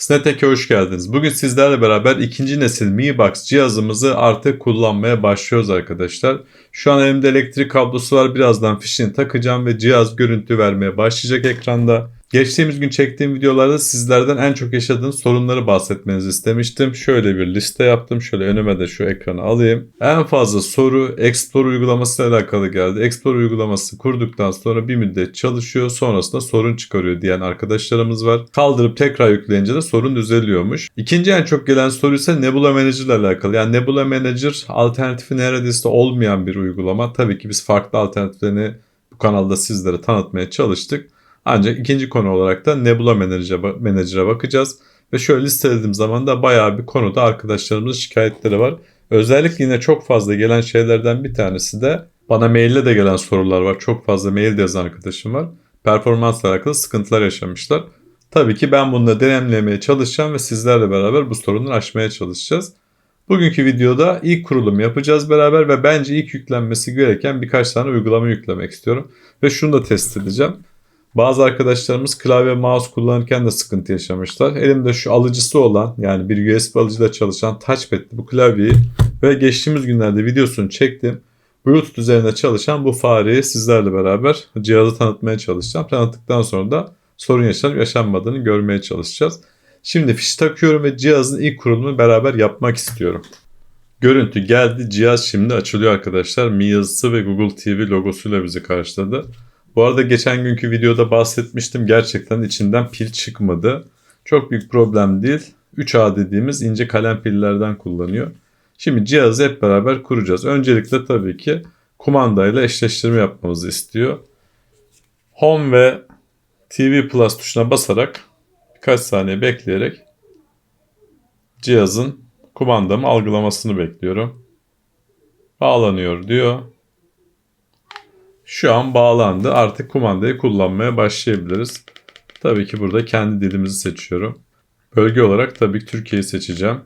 Snatek'e hoş geldiniz. Bugün sizlerle beraber ikinci nesil Mi Box cihazımızı artık kullanmaya başlıyoruz arkadaşlar. Şu an elimde elektrik kablosu var. Birazdan fişini takacağım ve cihaz görüntü vermeye başlayacak ekranda. Geçtiğimiz gün çektiğim videolarda sizlerden en çok yaşadığınız sorunları bahsetmenizi istemiştim. Şöyle bir liste yaptım. Şöyle önüme de şu ekranı alayım. En fazla soru Explorer uygulamasıyla alakalı geldi. Explorer uygulaması kurduktan sonra bir müddet çalışıyor. Sonrasında sorun çıkarıyor diyen arkadaşlarımız var. Kaldırıp tekrar yükleyince de sorun düzeliyormuş. İkinci en çok gelen soru ise Nebula Manager ile alakalı. Yani Nebula Manager alternatifi neredeyse olmayan bir uygulama. Tabii ki biz farklı alternatiflerini bu kanalda sizlere tanıtmaya çalıştık. Ancak ikinci konu olarak da Nebula Manager'a bakacağız. Ve şöyle listelediğim zaman da bayağı bir konuda arkadaşlarımızın şikayetleri var. Özellikle yine çok fazla gelen şeylerden bir tanesi de bana maille de gelen sorular var. Çok fazla mail de yazan arkadaşım var. Performansla alakalı sıkıntılar yaşamışlar. Tabii ki ben bunları deneyimlemeye çalışacağım ve sizlerle beraber bu sorunları aşmaya çalışacağız. Bugünkü videoda ilk kurulum yapacağız beraber ve bence ilk yüklenmesi gereken birkaç tane uygulama yüklemek istiyorum. Ve şunu da test edeceğim. Bazı arkadaşlarımız klavye mouse kullanırken de sıkıntı yaşamışlar. Elimde şu alıcısı olan yani bir USB alıcıyla çalışan touchpad'li bu klavyeyi ve geçtiğimiz günlerde videosunu çektim. Bluetooth üzerinde çalışan bu fareyi sizlerle beraber cihazı tanıtmaya çalışacağım. Tanıttıktan sonra da sorun yaşanıp yaşanmadığını görmeye çalışacağız. Şimdi fişi takıyorum ve cihazın ilk kurulumunu beraber yapmak istiyorum. Görüntü geldi. Cihaz şimdi açılıyor arkadaşlar. Mi yazısı ve Google TV logosuyla bizi karşıladı. Bu arada geçen günkü videoda bahsetmiştim. Gerçekten içinden pil çıkmadı. Çok büyük problem değil. 3A dediğimiz ince kalem pillerden kullanıyor. Şimdi cihazı hep beraber kuracağız. Öncelikle tabii ki kumandayla eşleştirme yapmamızı istiyor. Home ve TV Plus tuşuna basarak birkaç saniye bekleyerek cihazın kumandamı algılamasını bekliyorum. Bağlanıyor diyor. Şu an bağlandı. Artık kumandayı kullanmaya başlayabiliriz. Tabii ki burada kendi dilimizi seçiyorum. Bölge olarak tabii ki Türkiye'yi seçeceğim.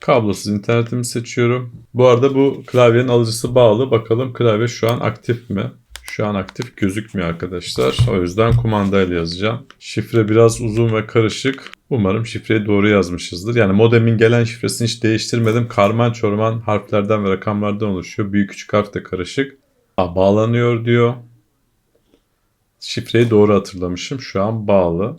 Kablosuz internetimi seçiyorum. Bu arada bu klavyenin alıcısı bağlı. Bakalım klavye şu an aktif mi? Şu an aktif gözükmüyor arkadaşlar. O yüzden kumandayla yazacağım. Şifre biraz uzun ve karışık. Umarım şifreyi doğru yazmışızdır. Yani modemin gelen şifresini hiç değiştirmedim. Karman çorman harflerden ve rakamlardan oluşuyor. Büyük küçük harf de karışık. Aa, bağlanıyor diyor. Şifreyi doğru hatırlamışım. Şu an bağlı.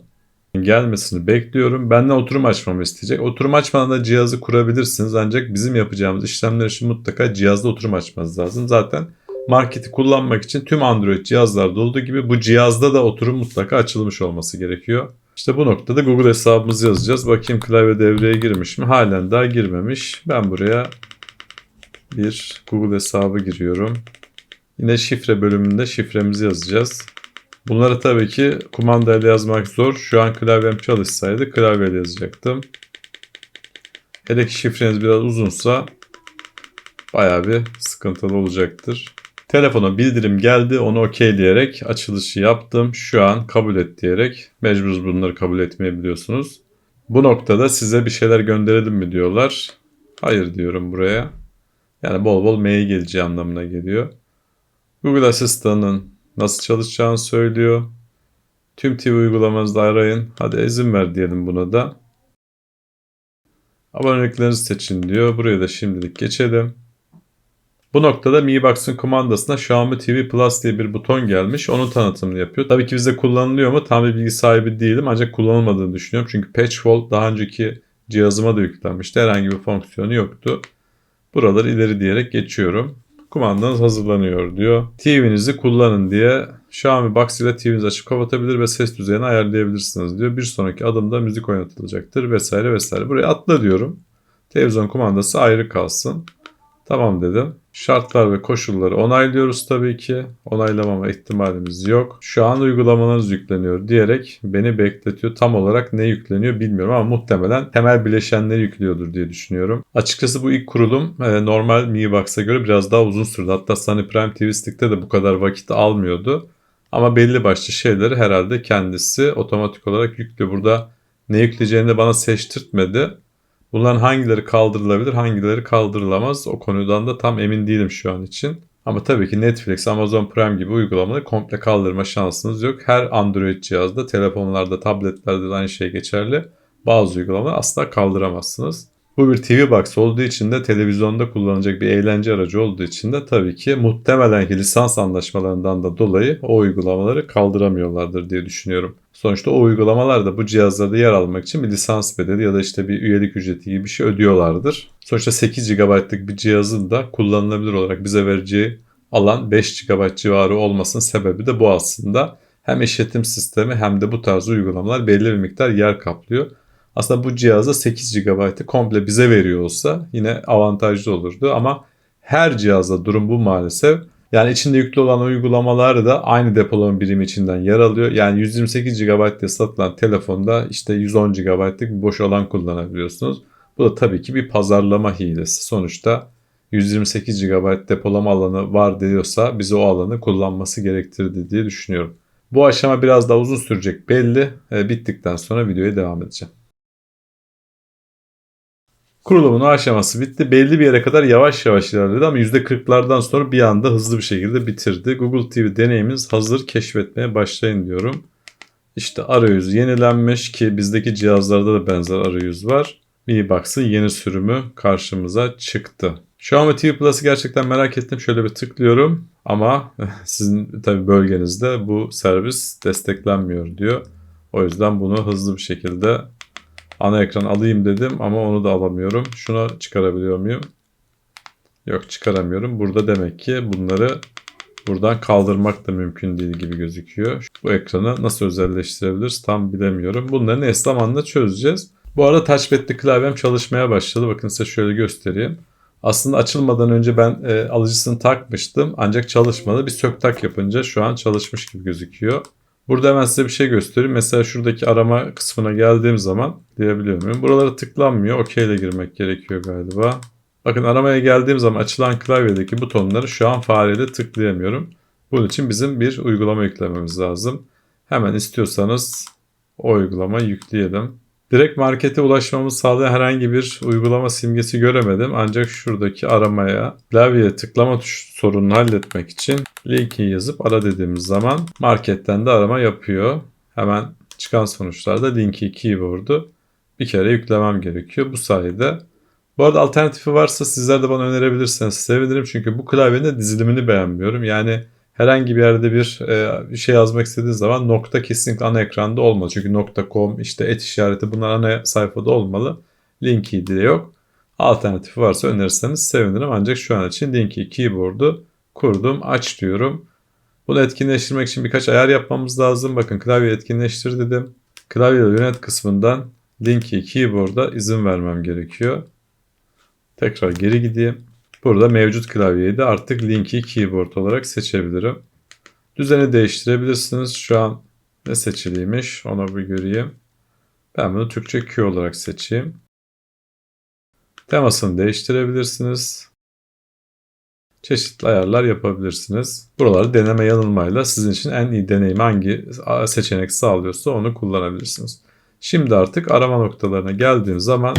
Gelmesini bekliyorum. Benden oturum açmamı isteyecek. Oturum açmadan da cihazı kurabilirsiniz. Ancak bizim yapacağımız işlemler için mutlaka cihazda oturum açmanız lazım. Zaten marketi kullanmak için tüm Android cihazlarda olduğu gibi bu cihazda da oturum mutlaka açılmış olması gerekiyor. İşte bu noktada Google hesabımızı yazacağız. Bakayım klavye devreye girmiş mi? Halen daha girmemiş. Ben buraya bir Google hesabı giriyorum. Yine şifre bölümünde şifremizi yazacağız. Bunları tabii ki kumandayla yazmak zor. Şu an klavyem çalışsaydı klavyeyle yazacaktım. Hele ki şifreniz biraz uzunsa baya bir sıkıntılı olacaktır. Telefona bildirim geldi. Onu okey diyerek açılışı yaptım. Şu an kabul et diyerek mecburuz bunları kabul etmeyebiliyorsunuz. Bu noktada size bir şeyler gönderelim mi diyorlar. Hayır diyorum buraya. Yani bol bol mail geleceği anlamına geliyor. Google Asistan'ın nasıl çalışacağını söylüyor. Tüm TV uygulamanızda arayın. Hadi izin ver diyelim buna da. Aboneliklerinizi seçin diyor. Buraya da şimdilik geçelim. Bu noktada Mi Box'ın kumandasına Xiaomi TV Plus diye bir buton gelmiş. Onun tanıtımını yapıyor. Tabii ki bize kullanılıyor mu? Tam bir bilgi sahibi değilim ancak kullanılmadığını düşünüyorum. Çünkü Patchwall daha önceki cihazıma da yüklenmişti. Herhangi bir fonksiyonu yoktu. Buraları ileri diyerek geçiyorum. Kumandanız hazırlanıyor diyor. TV'nizi kullanın diye Xiaomi Box ile TV'nizi açıp kapatabilir ve ses düzeyini ayarlayabilirsiniz diyor. Bir sonraki adımda müzik oynatılacaktır vesaire vesaire. Buraya atla diyorum. Televizyon kumandası ayrı kalsın. Tamam dedim. Şartlar ve koşulları onaylıyoruz tabii ki. Onaylamama ihtimalimiz yok. Şu an uygulamanız yükleniyor diyerek beni bekletiyor. Tam olarak ne yükleniyor bilmiyorum ama muhtemelen temel bileşenleri yüklüyordur diye düşünüyorum. Açıkçası bu ilk kurulum e, normal Mi Box'a göre biraz daha uzun sürdü. Hatta Sunny Prime TV Stick'te de bu kadar vakit almıyordu. Ama belli başlı şeyleri herhalde kendisi otomatik olarak yüklüyor. Burada ne yükleyeceğini de bana seçtirtmedi. Bunların hangileri kaldırılabilir, hangileri kaldırılamaz o konudan da tam emin değilim şu an için. Ama tabii ki Netflix, Amazon Prime gibi uygulamaları komple kaldırma şansınız yok. Her Android cihazda, telefonlarda, tabletlerde de aynı şey geçerli. Bazı uygulamaları asla kaldıramazsınız. Bu bir TV Box olduğu için de televizyonda kullanılacak bir eğlence aracı olduğu için de tabii ki muhtemelen ki lisans anlaşmalarından da dolayı o uygulamaları kaldıramıyorlardır diye düşünüyorum. Sonuçta o uygulamalar da bu cihazlarda yer almak için bir lisans bedeli ya da işte bir üyelik ücreti gibi bir şey ödüyorlardır. Sonuçta 8 GB'lık bir cihazın da kullanılabilir olarak bize vereceği alan 5 GB civarı olmasının sebebi de bu aslında. Hem işletim sistemi hem de bu tarz uygulamalar belli bir miktar yer kaplıyor. Aslında bu cihazda 8 GB'ı komple bize veriyor olsa yine avantajlı olurdu ama her cihazda durum bu maalesef. Yani içinde yüklü olan uygulamalar da aynı depolama birimi içinden yer alıyor. Yani 128 GB diye satılan telefonda işte 110 GB'lık boş alan kullanabiliyorsunuz. Bu da tabii ki bir pazarlama hilesi. Sonuçta 128 GB depolama alanı var diyorsa bize o alanı kullanması gerektirdi diye düşünüyorum. Bu aşama biraz daha uzun sürecek belli. E, bittikten sonra videoya devam edeceğim. Kurulumun aşaması bitti. Belli bir yere kadar yavaş yavaş ilerledi ama %40'lardan sonra bir anda hızlı bir şekilde bitirdi. Google TV deneyimimiz hazır keşfetmeye başlayın diyorum. İşte arayüz yenilenmiş ki bizdeki cihazlarda da benzer arayüz var. Mi Box'ın yeni sürümü karşımıza çıktı. Xiaomi TV Plus'ı gerçekten merak ettim. Şöyle bir tıklıyorum ama sizin tabi bölgenizde bu servis desteklenmiyor diyor. O yüzden bunu hızlı bir şekilde ana ekran alayım dedim ama onu da alamıyorum. Şuna çıkarabiliyor muyum? Yok çıkaramıyorum. Burada demek ki bunları buradan kaldırmak da mümkün değil gibi gözüküyor. Bu ekranı nasıl özelleştirebiliriz tam bilemiyorum. Bunların eş zamanla çözeceğiz. Bu arada touchpad'li klavyem çalışmaya başladı. Bakın size şöyle göstereyim. Aslında açılmadan önce ben e, alıcısını takmıştım ancak çalışmadı. Bir sök tak yapınca şu an çalışmış gibi gözüküyor. Burada hemen size bir şey göstereyim. Mesela şuradaki arama kısmına geldiğim zaman diyebiliyor muyum? Buralara tıklanmıyor. OK ile girmek gerekiyor galiba. Bakın aramaya geldiğim zaman açılan klavyedeki butonları şu an fareyle tıklayamıyorum. Bunun için bizim bir uygulama yüklememiz lazım. Hemen istiyorsanız o uygulamayı yükleyelim. Direkt markete ulaşmamı sağlayan herhangi bir uygulama simgesi göremedim. Ancak şuradaki aramaya klavyeye tıklama tuş sorununu halletmek için linki yazıp ara dediğimiz zaman marketten de arama yapıyor. Hemen çıkan sonuçlarda linki keyboard'u bir kere yüklemem gerekiyor. Bu sayede bu arada alternatifi varsa sizler de bana önerebilirseniz sevinirim. Çünkü bu klavyenin dizilimini beğenmiyorum. Yani herhangi bir yerde bir, e, şey yazmak istediğiniz zaman nokta kesinlikle ana ekranda olmalı. Çünkü nokta.com işte et işareti bunlar ana sayfada olmalı. Linki de yok. Alternatifi varsa önerirseniz sevinirim. Ancak şu an için linki keyboard'u kurdum. Aç diyorum. Bunu etkinleştirmek için birkaç ayar yapmamız lazım. Bakın klavye etkinleştir dedim. Klavye yönet kısmından linki keyboard'a izin vermem gerekiyor. Tekrar geri gideyim. Burada mevcut klavyeyi de artık linki keyboard olarak seçebilirim. Düzeni değiştirebilirsiniz. Şu an ne seçiliymiş onu bir göreyim. Ben bunu Türkçe Q olarak seçeyim. Temasını değiştirebilirsiniz. Çeşitli ayarlar yapabilirsiniz. Buraları deneme yanılmayla sizin için en iyi deneyimi hangi seçenek sağlıyorsa onu kullanabilirsiniz. Şimdi artık arama noktalarına geldiğim zaman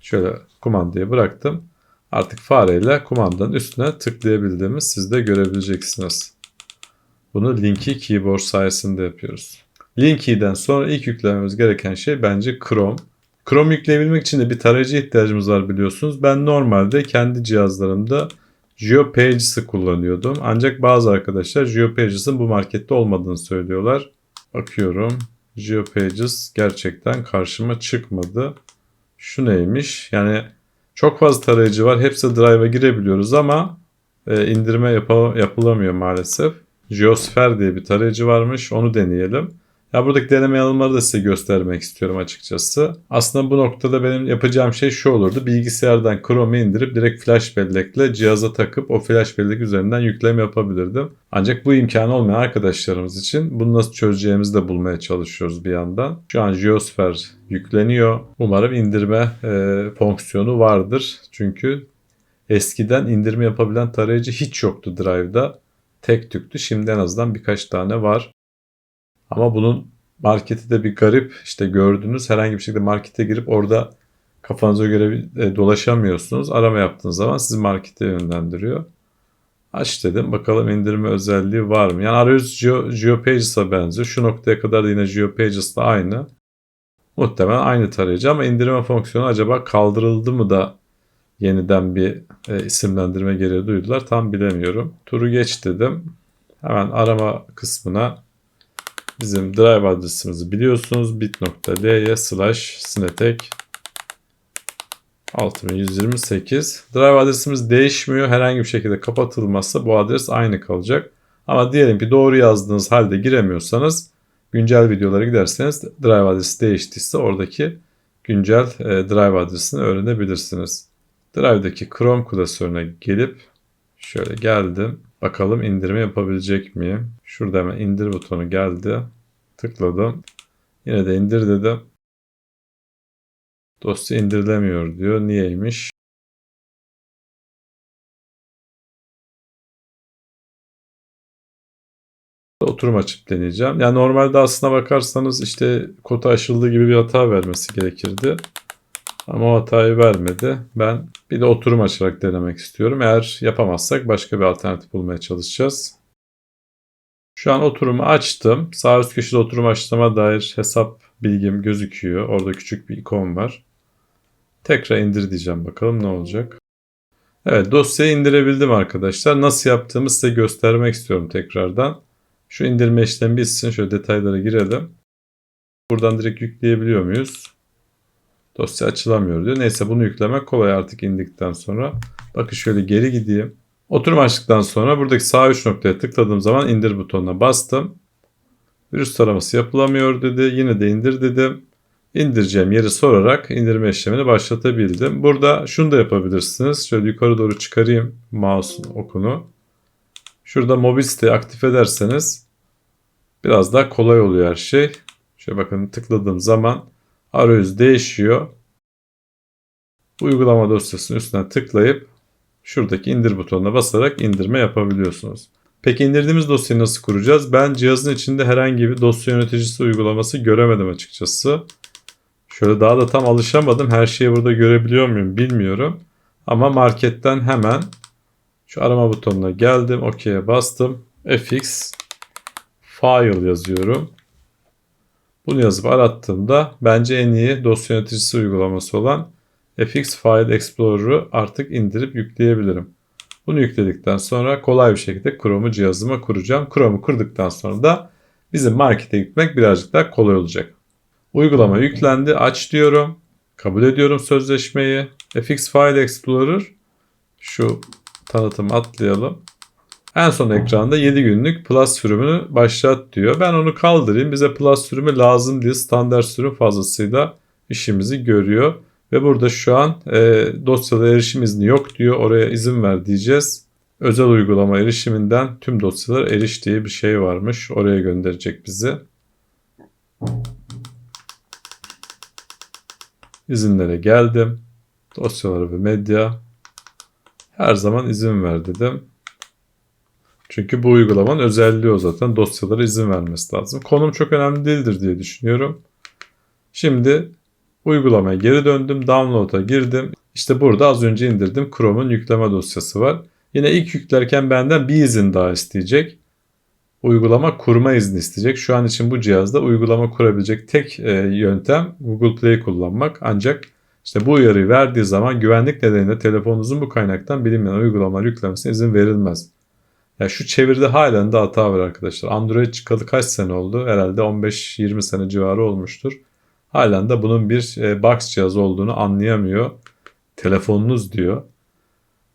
şöyle kumandayı bıraktım. Artık fareyle kumandanın üstüne tıklayabildiğimi siz de görebileceksiniz. Bunu Linky Keyboard sayesinde yapıyoruz. Linky'den sonra ilk yüklememiz gereken şey bence Chrome. Chrome yükleyebilmek için de bir tarayıcı ihtiyacımız var biliyorsunuz. Ben normalde kendi cihazlarımda GeoPages'ı kullanıyordum. Ancak bazı arkadaşlar GeoPages'ın bu markette olmadığını söylüyorlar. Bakıyorum. GeoPages gerçekten karşıma çıkmadı. Şu neymiş? Yani çok fazla tarayıcı var. Hepsi Drive'a girebiliyoruz ama e, indirme yap- yapılamıyor maalesef. Geosphere diye bir tarayıcı varmış. Onu deneyelim. Ya buradaki deneme yanılmaları da size göstermek istiyorum açıkçası. Aslında bu noktada benim yapacağım şey şu olurdu. Bilgisayardan Chrome'u indirip direkt flash bellekle cihaza takıp o flash bellek üzerinden yükleme yapabilirdim. Ancak bu imkanı olmayan arkadaşlarımız için bunu nasıl çözeceğimizi de bulmaya çalışıyoruz bir yandan. Şu an Geosphere yükleniyor. Umarım indirme e, fonksiyonu vardır. Çünkü eskiden indirme yapabilen tarayıcı hiç yoktu Drive'da. Tek tüktü. Şimdi en azından birkaç tane var. Ama bunun marketi de bir garip. İşte gördüğünüz herhangi bir şekilde markete girip orada kafanıza göre e, dolaşamıyorsunuz. Arama yaptığınız zaman sizi markete yönlendiriyor. Aç dedim. Bakalım indirme özelliği var mı? Yani arayüz Geo, GeoPages'a benziyor. Şu noktaya kadar da yine GeoPages'la aynı. Muhtemelen aynı tarayıcı ama indirme fonksiyonu acaba kaldırıldı mı da yeniden bir e, isimlendirme gereği duydular. Tam bilemiyorum. Turu geç dedim. Hemen arama kısmına bizim drive adresimizi biliyorsunuz. bit.ly slash snetek 6128. Drive adresimiz değişmiyor. Herhangi bir şekilde kapatılmazsa bu adres aynı kalacak. Ama diyelim ki doğru yazdığınız halde giremiyorsanız güncel videolara giderseniz drive adresi değiştiyse oradaki güncel e, drive adresini öğrenebilirsiniz. Drive'daki Chrome klasörüne gelip şöyle geldim. Bakalım indirme yapabilecek miyim? Şurada hemen indir butonu geldi. Tıkladım. Yine de indir dedim. Dosya indirilemiyor diyor. Niyeymiş? Oturum açıp deneyeceğim. Yani normalde aslına bakarsanız işte kota aşıldığı gibi bir hata vermesi gerekirdi. Ama hatayı vermedi. Ben bir de oturum açarak denemek istiyorum. Eğer yapamazsak başka bir alternatif bulmaya çalışacağız. Şu an oturumu açtım. Sağ üst köşede oturum açtığıma dair hesap bilgim gözüküyor. Orada küçük bir ikon var. Tekrar indir diyeceğim bakalım ne olacak. Evet dosyayı indirebildim arkadaşlar. Nasıl yaptığımı size göstermek istiyorum tekrardan. Şu indirme işlemi bitsin. Şöyle detaylara girelim. Buradan direkt yükleyebiliyor muyuz? Dosya açılamıyor diyor. Neyse bunu yüklemek kolay artık indikten sonra. Bakın şöyle geri gideyim. Oturum açtıktan sonra buradaki sağ üç noktaya tıkladığım zaman indir butonuna bastım. Virüs taraması yapılamıyor dedi. Yine de indir dedim. İndireceğim yeri sorarak indirme işlemini başlatabildim. Burada şunu da yapabilirsiniz. Şöyle yukarı doğru çıkarayım mouse'un okunu. Şurada mobil siteyi aktif ederseniz biraz daha kolay oluyor her şey. Şöyle bakın tıkladığım zaman arayüz değişiyor. Uygulama dosyasının üstüne tıklayıp şuradaki indir butonuna basarak indirme yapabiliyorsunuz. Peki indirdiğimiz dosyayı nasıl kuracağız? Ben cihazın içinde herhangi bir dosya yöneticisi uygulaması göremedim açıkçası. Şöyle daha da tam alışamadım. Her şeyi burada görebiliyor muyum bilmiyorum. Ama marketten hemen şu arama butonuna geldim. OK'ye bastım. fx file yazıyorum. Bunu yazıp arattığımda bence en iyi dosya yöneticisi uygulaması olan FX File Explorer'ı artık indirip yükleyebilirim. Bunu yükledikten sonra kolay bir şekilde Chrome'u cihazıma kuracağım. Chrome'u kurduktan sonra da bizim markete gitmek birazcık daha kolay olacak. Uygulama yüklendi. Aç diyorum. Kabul ediyorum sözleşmeyi. FX File Explorer şu tanıtımı atlayalım. En son ekranda 7 günlük Plus sürümünü başlat diyor. Ben onu kaldırayım. Bize Plus sürümü lazım diye standart sürüm fazlasıyla işimizi görüyor. Ve burada şu an e, dosyada erişim izni yok diyor. Oraya izin ver diyeceğiz. Özel uygulama erişiminden tüm dosyalara eriş diye bir şey varmış. Oraya gönderecek bizi. İzinlere geldim. Dosyaları ve medya. Her zaman izin ver dedim. Çünkü bu uygulamanın özelliği o zaten. Dosyalara izin vermesi lazım. Konum çok önemli değildir diye düşünüyorum. Şimdi uygulamaya geri döndüm. Download'a girdim. İşte burada az önce indirdim. Chrome'un yükleme dosyası var. Yine ilk yüklerken benden bir izin daha isteyecek. Uygulama kurma izni isteyecek. Şu an için bu cihazda uygulama kurabilecek tek e, yöntem Google Play kullanmak. Ancak işte bu uyarıyı verdiği zaman güvenlik nedeniyle telefonunuzun bu kaynaktan bilinmeyen uygulamalar yüklemesine izin verilmez. Ya şu çeviride halen de hata var arkadaşlar. Android çıkalı kaç sene oldu? Herhalde 15-20 sene civarı olmuştur. Halen de bunun bir e, box cihazı olduğunu anlayamıyor. Telefonunuz diyor.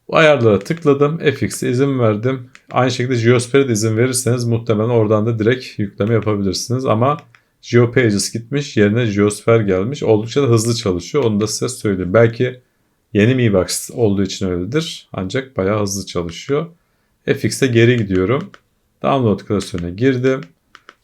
Bu ayarlara tıkladım. FX'e izin verdim. Aynı şekilde Geosphere de izin verirseniz muhtemelen oradan da direkt yükleme yapabilirsiniz. Ama GeoPages gitmiş yerine Geosphere gelmiş. Oldukça da hızlı çalışıyor. Onu da size söyleyeyim. Belki yeni Mi Box olduğu için öyledir. Ancak bayağı hızlı çalışıyor. FX'e geri gidiyorum. Download klasörüne girdim.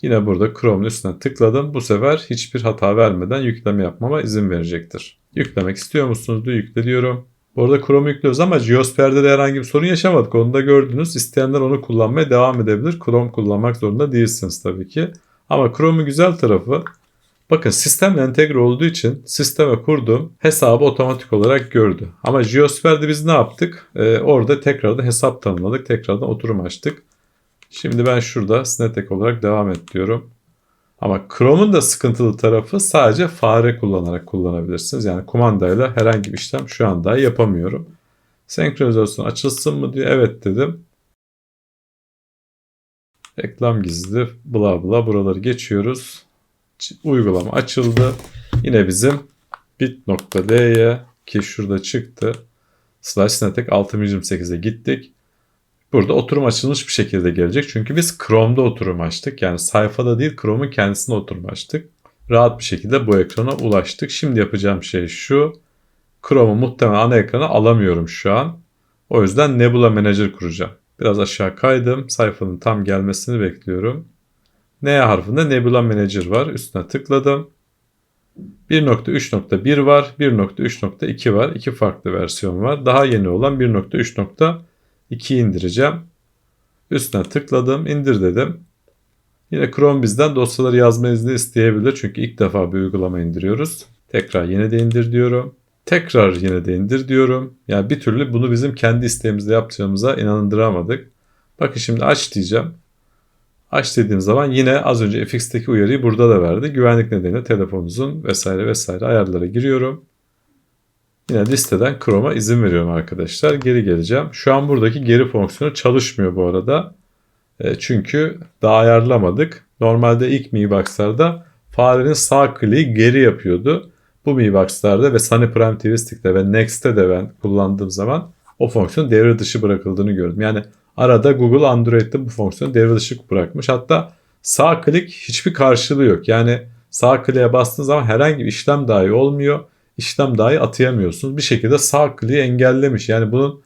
Yine burada Chrome'un üstüne tıkladım. Bu sefer hiçbir hata vermeden yükleme yapmama izin verecektir. Yüklemek istiyor musunuz diye yükle diyorum. Bu arada Chrome yüklüyoruz ama Geosphere'de de herhangi bir sorun yaşamadık. Onu da gördünüz. İsteyenler onu kullanmaya devam edebilir. Chrome kullanmak zorunda değilsiniz tabii ki. Ama Chrome'un güzel tarafı Bakın sistemle entegre olduğu için sisteme kurdum hesabı otomatik olarak gördü. Ama Geosphere'de biz ne yaptık? Ee, orada tekrardan hesap tanımladık. Tekrardan oturum açtık. Şimdi ben şurada Snatek olarak devam et diyorum. Ama Chrome'un da sıkıntılı tarafı sadece fare kullanarak kullanabilirsiniz. Yani kumandayla herhangi bir işlem şu anda yapamıyorum. Senkronizasyon açılsın mı diyor. Evet dedim. Reklam gizli bla bla buraları geçiyoruz. Uygulama açıldı. Yine bizim bit.ly ki şurada çıktı. Slash Snatek 6028'e gittik. Burada oturum açılmış bir şekilde gelecek. Çünkü biz Chrome'da oturum açtık. Yani sayfada değil Chrome'un kendisinde oturum açtık. Rahat bir şekilde bu ekrana ulaştık. Şimdi yapacağım şey şu. Chrome'u muhtemelen ana ekrana alamıyorum şu an. O yüzden Nebula Manager kuracağım. Biraz aşağı kaydım. Sayfanın tam gelmesini bekliyorum. N harfinde Nebula Manager var. Üstüne tıkladım. 1.3.1 var, 1.3.2 var. İki farklı versiyon var. Daha yeni olan 1.3.2'yi indireceğim. Üstüne tıkladım, indir dedim. Yine Chrome bizden dosyaları yazma izni isteyebilir. Çünkü ilk defa bir uygulama indiriyoruz. Tekrar yine de indir diyorum. Tekrar yine de indir diyorum. Yani bir türlü bunu bizim kendi isteğimizle yapacağımıza inandıramadık. Bakın şimdi aç diyeceğim. Aç dediğim zaman yine az önce FX'teki uyarıyı burada da verdi. Güvenlik nedeniyle telefonunuzun vesaire vesaire ayarlara giriyorum. Yine listeden Chrome'a izin veriyorum arkadaşlar. Geri geleceğim. Şu an buradaki geri fonksiyonu çalışmıyor bu arada. E, çünkü daha ayarlamadık. Normalde ilk Mi Box'larda farenin sağ kliği geri yapıyordu. Bu Mi Box'larda ve Sunny Prime TV Stick'te ve Next'te de ben kullandığım zaman o fonksiyon devre dışı bırakıldığını gördüm. Yani Arada Google Android'de bu fonksiyonu devre bırakmış. Hatta sağ klik hiçbir karşılığı yok. Yani sağ kliğe bastığınız zaman herhangi bir işlem dahi olmuyor. İşlem dahi atayamıyorsunuz. Bir şekilde sağ kliği engellemiş. Yani bunun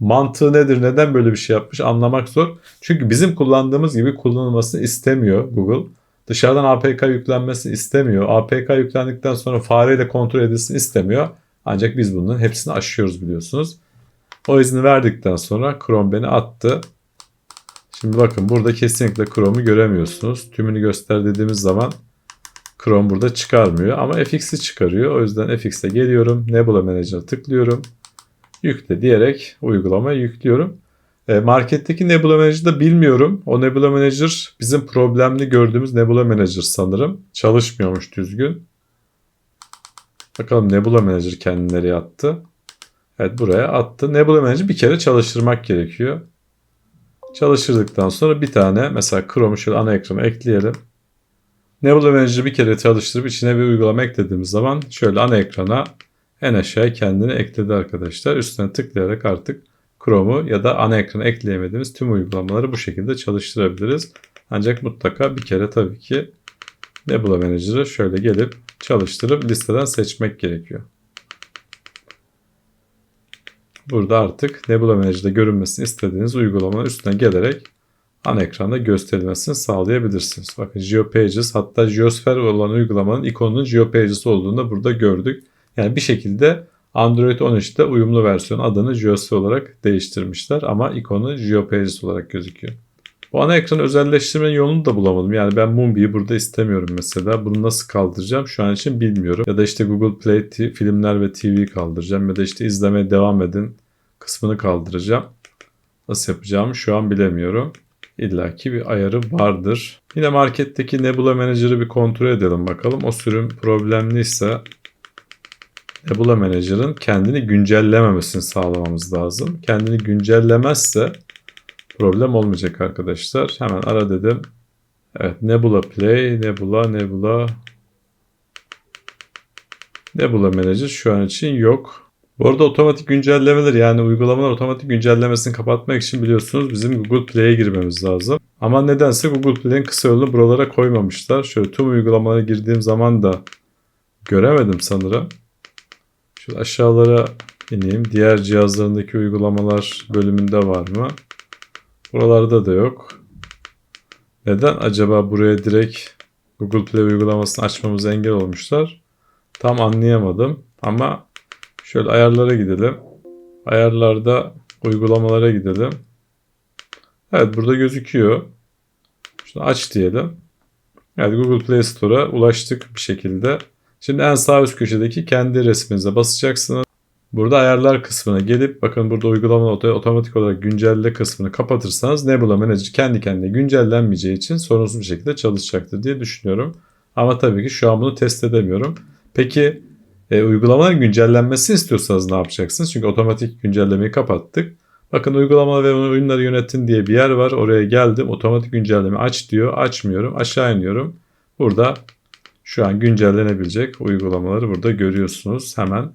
mantığı nedir? Neden böyle bir şey yapmış? Anlamak zor. Çünkü bizim kullandığımız gibi kullanılmasını istemiyor Google. Dışarıdan APK yüklenmesini istemiyor. APK yüklendikten sonra fareyle kontrol edilsin istemiyor. Ancak biz bunun hepsini aşıyoruz biliyorsunuz. O izni verdikten sonra Chrome beni attı. Şimdi bakın burada kesinlikle Chrome'u göremiyorsunuz. Tümünü göster dediğimiz zaman Chrome burada çıkarmıyor ama FX'i çıkarıyor. O yüzden FX'e geliyorum. Nebula Manager'a tıklıyorum. Yükle diyerek uygulamayı yüklüyorum. E, marketteki Nebula Manager'da bilmiyorum. O Nebula Manager bizim problemli gördüğümüz Nebula Manager sanırım. Çalışmıyormuş düzgün. Bakalım Nebula Manager kendini nereye attı. Evet buraya attı. Nebula Manager bir kere çalıştırmak gerekiyor. Çalıştırdıktan sonra bir tane mesela Chrome'u şöyle ana ekrana ekleyelim. Nebula Manager'ı bir kere çalıştırıp içine bir uygulama eklediğimiz zaman şöyle ana ekrana en aşağıya kendini ekledi arkadaşlar. Üstüne tıklayarak artık Chrome'u ya da ana ekrana ekleyemediğimiz tüm uygulamaları bu şekilde çalıştırabiliriz. Ancak mutlaka bir kere tabii ki Nebula Manager'ı şöyle gelip çalıştırıp listeden seçmek gerekiyor. Burada artık Nebula Manager'da görünmesini istediğiniz uygulamanın üstüne gelerek ana ekranda gösterilmesini sağlayabilirsiniz. Bakın GeoPages hatta Geosphere olan uygulamanın ikonunun GeoPages olduğunu da burada gördük. Yani bir şekilde Android 13'te uyumlu versiyon adını Geosphere olarak değiştirmişler ama ikonu GeoPages olarak gözüküyor. Bu ana ekran özelleştirmenin yolunu da bulamadım. Yani ben Mumbi'yi burada istemiyorum mesela. Bunu nasıl kaldıracağım şu an için bilmiyorum. Ya da işte Google Play filmler ve TV kaldıracağım. Ya da işte izlemeye devam edin kısmını kaldıracağım. Nasıl yapacağımı şu an bilemiyorum. İlla ki bir ayarı vardır. Yine marketteki Nebula Manager'ı bir kontrol edelim bakalım. O sürüm problemliyse Nebula Manager'ın kendini güncellememesini sağlamamız lazım. Kendini güncellemezse problem olmayacak arkadaşlar. Hemen ara dedim. Evet Nebula Play, Nebula, Nebula. Nebula Manager şu an için yok. Bu arada otomatik güncellemeler yani uygulamalar otomatik güncellemesini kapatmak için biliyorsunuz bizim Google Play'e girmemiz lazım. Ama nedense Google Play'in kısa yolunu buralara koymamışlar. Şöyle tüm uygulamalara girdiğim zaman da göremedim sanırım. Şöyle aşağılara ineyim. Diğer cihazlarındaki uygulamalar bölümünde var mı? Buralarda da yok. Neden acaba buraya direkt Google Play uygulamasını açmamıza engel olmuşlar? Tam anlayamadım ama şöyle ayarlara gidelim. Ayarlarda uygulamalara gidelim. Evet burada gözüküyor. Şunu aç diyelim. Evet Google Play Store'a ulaştık bir şekilde. Şimdi en sağ üst köşedeki kendi resminize basacaksınız. Burada ayarlar kısmına gelip bakın burada uygulama otomatik olarak güncelle kısmını kapatırsanız Nebula Manager kendi kendine güncellenmeyeceği için sorunsuz bir şekilde çalışacaktır diye düşünüyorum. Ama tabii ki şu an bunu test edemiyorum. Peki e, uygulamaların güncellenmesini istiyorsanız ne yapacaksınız? Çünkü otomatik güncellemeyi kapattık. Bakın uygulama ve oyunları yönetin diye bir yer var. Oraya geldim. Otomatik güncelleme aç diyor. Açmıyorum. Aşağı iniyorum. Burada şu an güncellenebilecek uygulamaları burada görüyorsunuz. Hemen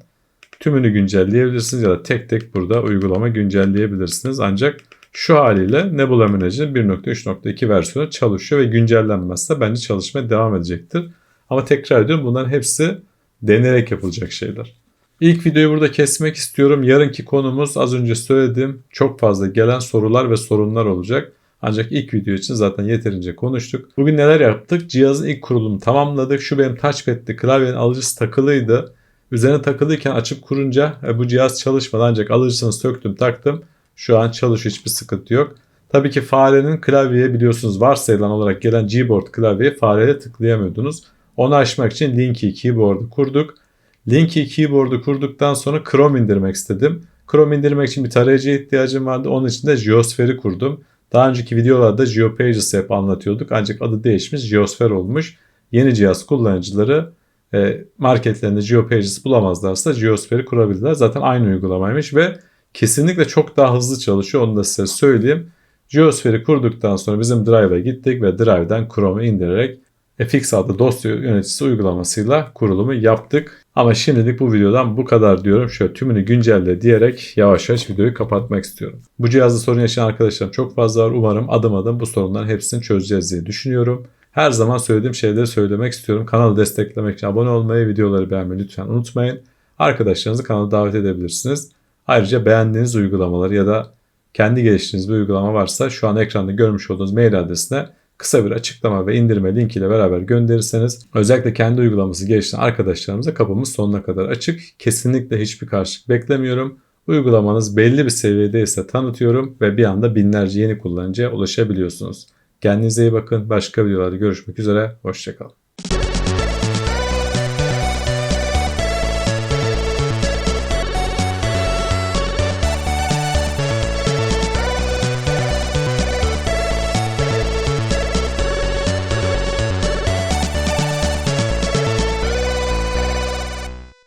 tümünü güncelleyebilirsiniz ya da tek tek burada uygulama güncelleyebilirsiniz. Ancak şu haliyle Nebula Manager'ın 1.3.2 versiyonu çalışıyor ve güncellenmezse bence çalışmaya devam edecektir. Ama tekrar ediyorum bunların hepsi denerek yapılacak şeyler. İlk videoyu burada kesmek istiyorum. Yarınki konumuz az önce söylediğim çok fazla gelen sorular ve sorunlar olacak. Ancak ilk video için zaten yeterince konuştuk. Bugün neler yaptık? Cihazın ilk kurulumunu tamamladık. Şu benim touchpad'li klavyenin alıcısı takılıydı. Üzerine takılıyken açıp kurunca e, bu cihaz çalışmadı ancak alıcısını söktüm taktım. Şu an çalışıyor hiçbir sıkıntı yok. Tabii ki farenin klavyeye biliyorsunuz varsayılan olarak gelen Gboard klavyeye fareyle tıklayamıyordunuz. Onu açmak için Linky Keyboard'u kurduk. Linky Keyboard'u kurduktan sonra Chrome indirmek istedim. Chrome indirmek için bir tarayıcıya ihtiyacım vardı. Onun için de Geosphere'i kurdum. Daha önceki videolarda GeoPages hep anlatıyorduk. Ancak adı değişmiş Geosphere olmuş. Yeni cihaz kullanıcıları marketlerinde GeoPages bulamazlarsa Geosphere'i kurabilirler. Zaten aynı uygulamaymış ve kesinlikle çok daha hızlı çalışıyor. Onu da size söyleyeyim. Geosphere'i kurduktan sonra bizim Drive'a gittik ve Drive'den Chrome'u indirerek FX adlı dosya yöneticisi uygulamasıyla kurulumu yaptık. Ama şimdilik bu videodan bu kadar diyorum. Şöyle tümünü güncelle diyerek yavaş yavaş videoyu kapatmak istiyorum. Bu cihazda sorun yaşayan arkadaşlarım çok fazla var. Umarım adım adım bu sorunların hepsini çözeceğiz diye düşünüyorum. Her zaman söylediğim şeyleri söylemek istiyorum. Kanalı desteklemek için abone olmayı, videoları beğenmeyi lütfen unutmayın. Arkadaşlarınızı kanala davet edebilirsiniz. Ayrıca beğendiğiniz uygulamaları ya da kendi geliştirdiğiniz bir uygulama varsa şu an ekranda görmüş olduğunuz mail adresine kısa bir açıklama ve indirme link ile beraber gönderirseniz özellikle kendi uygulaması geliştiren arkadaşlarımıza kapımız sonuna kadar açık. Kesinlikle hiçbir karşılık beklemiyorum. Uygulamanız belli bir seviyedeyse tanıtıyorum ve bir anda binlerce yeni kullanıcıya ulaşabiliyorsunuz. Kendinize iyi bakın. Başka videolarda görüşmek üzere. Hoşçakalın.